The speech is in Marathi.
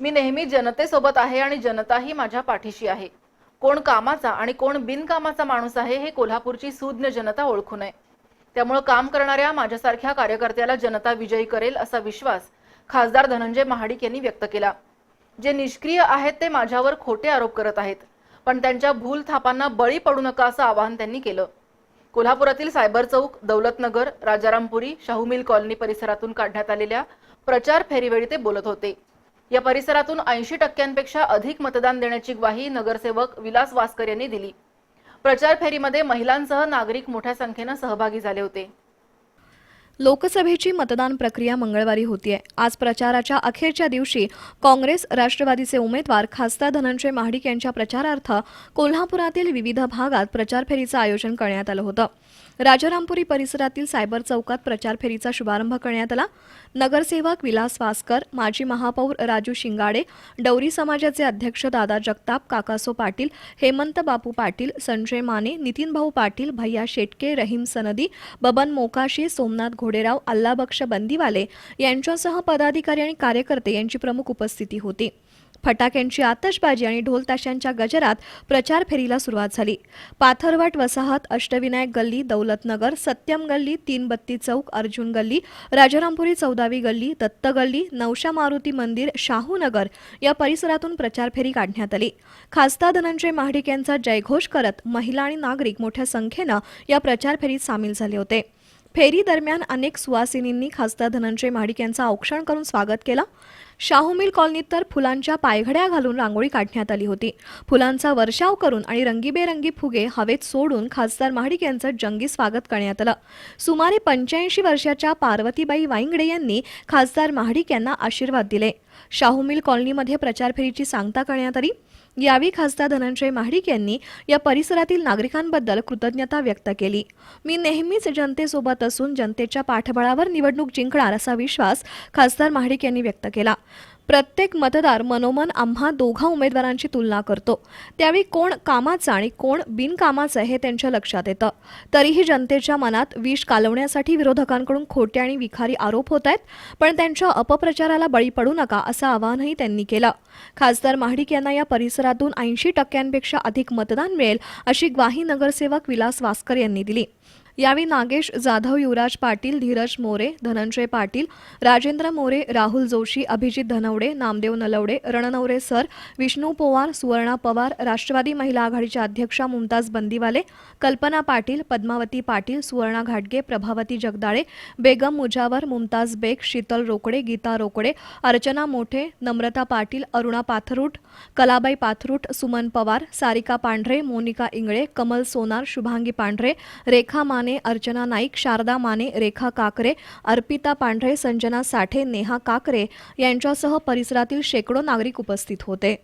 मी नेहमी जनतेसोबत आहे आणि जनताही माझ्या पाठीशी आहे. कोण कामाचा आणि कोण बिनकामाचा माणूस आहे हे कोल्हापूरची सुज्ञ जनता ओळखू नये. त्यामुळे काम करणाऱ्या माझ्यासारख्या कार्यकर्त्याला जनता विजयी करेल असा विश्वास खासदार धनंजय महाडिक यांनी व्यक्त केला. जे निष्क्रिय आहेत ते माझ्यावर खोटे आरोप करत आहेत पण त्यांच्या भूल थापांना बळी पडू नका असं आवाहन त्यांनी केलं. कोल्हापुरातील cyber Chowk Daulatnagar Rajarampuri Shahu mill colony परिसरातून काढण्यात आलेल्या प्रचार फेरीवेळी ते बोलत होते. या परिसरातून ऐंशी टक्क्यांपेक्षा अधिक मतदान देण्याची ग्वाही नगरसेवक विलास वासकर यांनी दिली. प्रचार फेरीमध्ये महिलांसह नागरिक मोठ्या संख्येनं सहभागी झाले होते. लोकसभेची मतदान प्रक्रिया मंगळवारी होतीये. आज प्रचाराच्या अखेरच्या दिवशी काँग्रेस राष्ट्रवादीचे उमेदवार खासदार धनंजय महाडिक यांच्या प्रचारार्थ कोल्हापुरातील विविध भागात प्रचार फेरीचं आयोजन करण्यात आलं होतं. राजारामपुरी परिसरातील सायबर चौकात प्रचार फेरीचा शुभारंभ करण्यात आला. नगरसेवक विलास वासकर माजी महापौर राजू शिंगाडे डौरी समाजाचे अध्यक्ष दादा जगताप काकासो पाटील हेमंत बापू पाटील संजय माने नितीन भाऊ पाटील भैया शेटके रहीम सनदी बबन मोकाशी सोमनाथ घोडेराव अल्लाबक्ष बंदीवाले यांच्यासह पदाधिकारी आणि कार्यकर्ते यांची प्रमुख उपस्थिती होती. फटाक्यांची आतषबाजी आणि ढोल ताशांच्या गजरात प्रचार फेरीला सुरुवात झाली. पाथरवाट वसाहत अष्टविनायक गल्ली दौलतनगर सत्यम गल्ली तीन बत्ती चौक अर्जुन गल्ली राजारामपुरी चौदावी गल्ली दत्त गल्ली नवशा मारुती मंदिर शाहूनगर या परिसरातून प्रचार फेरी काढण्यात आली. खासदार धनंजय महाडिक यांचा जयघोष करत महिला आणि नागरिक मोठ्या संख्येनं या प्रचार फेरीत सामील झाले होते. फेरी दरम्यान अनेक सुवासिनींनी खासदार धनंजय महाडिक यांचं औक्षण करून स्वागत केलं. शाहू मिल कॉलनीत तर फुलांच्या पायघड्या घालून रांगोळी काढण्यात आली होती. फुलांचा वर्षाव करून आणि रंगीबेरंगी फुगे हवेत सोडून खासदार महाडिक यांचं जंगी स्वागत करण्यात आलं. सुमारे पंच्याऐंशी वर्षाच्या पार्वतीबाई वाईंगडे यांनी खासदार महाडिक यांना आशीर्वाद दिले. शाहू मिल कॉलनीमध्ये प्रचार फेरीची सांगता करण्यात आली. यावेळी खासदार धनंजय महाडिक यांनी या परिसरातील नागरिकांबद्दल कृतज्ञता व्यक्त केली. मी नेहमीच जनतेसोबत असून जनतेच्या पाठबळावर निवडणूक जिंकणार असा विश्वास खासदार महाडिक यांनी व्यक्त केला. प्रत्येक मतदार मनोमन आम्हा दोघा उमेदवारांची तुलना करतो. त्यावेळी कोण कामाचं आणि कोण बिनकामाचं हे त्यांच्या लक्षात येतं. तरीही जनतेच्या मनात विष कालवण्यासाठी विरोधकांकडून खोटे आणि विखारी आरोप होत आहेत पण त्यांच्या अपप्रचाराला बळी पडू नका असं आवाहनही त्यांनी केलं. खासदार महाडिक यांना या परिसरातून ऐंशी टक्क्यांपेक्षा अधिक मतदान मिळेल अशी ग्वाही नगरसेवक विलास वासकर यांनी दिली. यावेळी नागेश जाधव युवराज पाटील धीरज मोरे धनंजय पाटील राजेंद्र मोरे राहुल जोशी अभिजित धनवडे नामदेव नलवडे रणनवरे सर विष्णू पोवार सुवर्णा पवार राष्ट्रवादी महिला आघाडीच्या अध्यक्षा मुमताज बंदीवाले कल्पना पाटील पद्मावती पाटील सुवर्णा घाटगे प्रभावती जगदाळे बेगम मुजावर मुमताज बेग शीतल रोकडे गीता रोकडे अर्चना मोठे नम्रता पाटील अरुणा पाथरूट कलाबाई पाथरूट सुमन पवार सारिका पांढरे मोनिका इंगळे कमल सोनार शुभांगी पांढरे रेखा माने अर्चना नाईक शारदा माने रेखा काकरे अर्पिता पांढरे संजना साठे नेहा काकरे यांच्यासह परिसरातील शेकडो नागरिक उपस्थित होते.